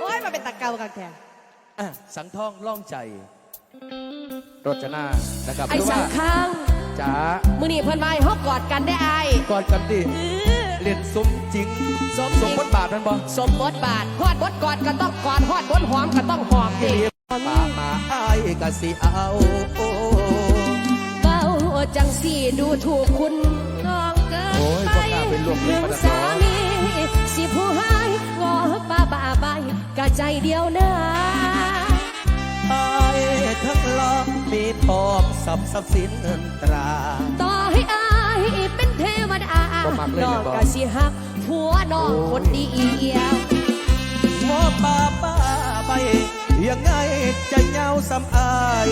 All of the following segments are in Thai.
โอ้ยมาเป็นตะเกากันแท้อะสังทองล่องใจ รจนานะครับไอ้หรือสัว่างข้างจ๋ามือนี่เพิ่นมาให้เฮากอดกันได้ไอ้ายก่อนกันดิเออเรียนสมจริงสมจริงบทบาทนั่นบ่สมบทบาทฮอดบทกอดก็ต้องกอดฮอดบทหอมก็ต้องหอมที่ดิเรียปากมาอายกะสิเอาโอ้เบ้าจังสีดูถูกคุณน้องเกิโอ้นยไปพวกข้าเป็นลูกเลี้ถึยงงมาจากสามีสิผู้หายงอป้าบ้าใบ กะใจเดียวนะอายทั้งหลอกมีทองสับสับสินเงินตรา ต่อให้อายเป็นเทวดาบ่มักเลยน้องบ่กะสิหักผัวน้องคนเดียวหมอป้าป้าไปยังไงจะเหงาสำอาย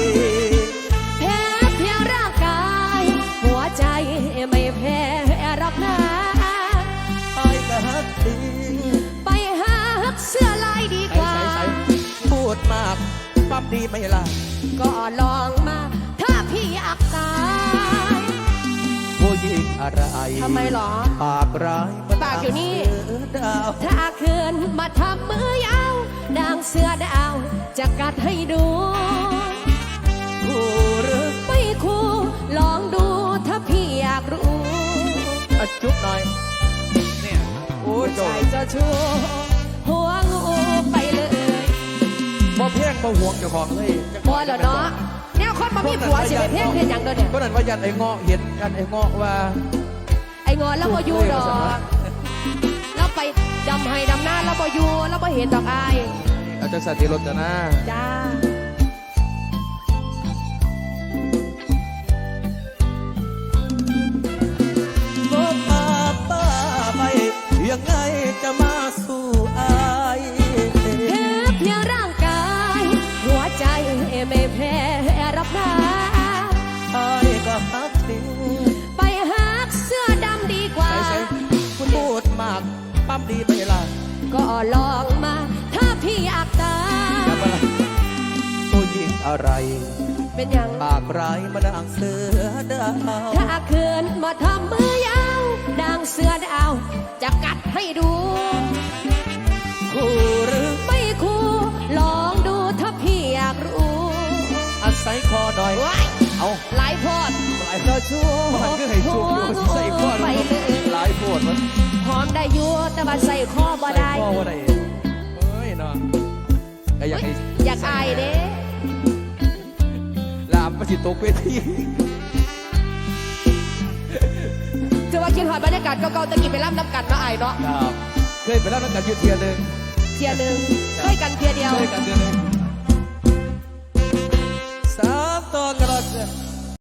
ปั๊มดีไหม่ล่ะ ก็ลองมา ถ้าพี่อยากตายผู้หญิงอะไรทำไมหรอ ปากร้ายมันปากอยู่นี่ เสือดาว ถ้าคืนมาทำมือยาวดางเสือดาวจะกัดให้ดู คู่หรือไม่คู่ลองดูถ้าพี่อยากรู้อะจุ๊บหน่อย เนี่ย โอ้ยใจโจเจะชู บ่เพียงบ่ห่วงเจ้าของเลยพอแล้วเนาะแนวคนมามีผัวสิไปเพ่งเพียงอย่างเดียวเนี่ยก็นั่นว่ายันไอ้เงาะเห็นยันไอ้เงาะว่า ไอ้งอนแล้วบ่อยู่ดอกแล้วไปดำให้ดำหน้าแล้วบ่อยู่แล้วบ่เห็นดอกอายอาจารย์สัตย์ติรจนาจ้าากปั๊มดีไหม่ล่ะก็ลองมาถ้าพี่อยากตายจำไว้ล่ะผู้หญิงอะไร เป็นอย่างปากร้ายมาดังเสือดาวถ้าคืนมาทำมือยาวดังเสือดาวจะกัดให้ดูคู่ หลายเจ้าชู้มันก็ให้ชูหัวอยู่ใส่คอไปเลยหลายปวดมันหอมได้อยู่แต่ว่าใส่ข้อบ่ได้ใส่คอบ่ได้เอ้ยเนาะก็อยากอยากอายเด้ลามมาสิตกเวทีจะว่าคิดหอดบรรยากาศเก่าๆตะกี้ไปร่ำน้ำกันมาอายเนาะเคยไปแล้วนักการยุทธเทียนหนึ่งเทียหนึ่งเคยกันเทียเ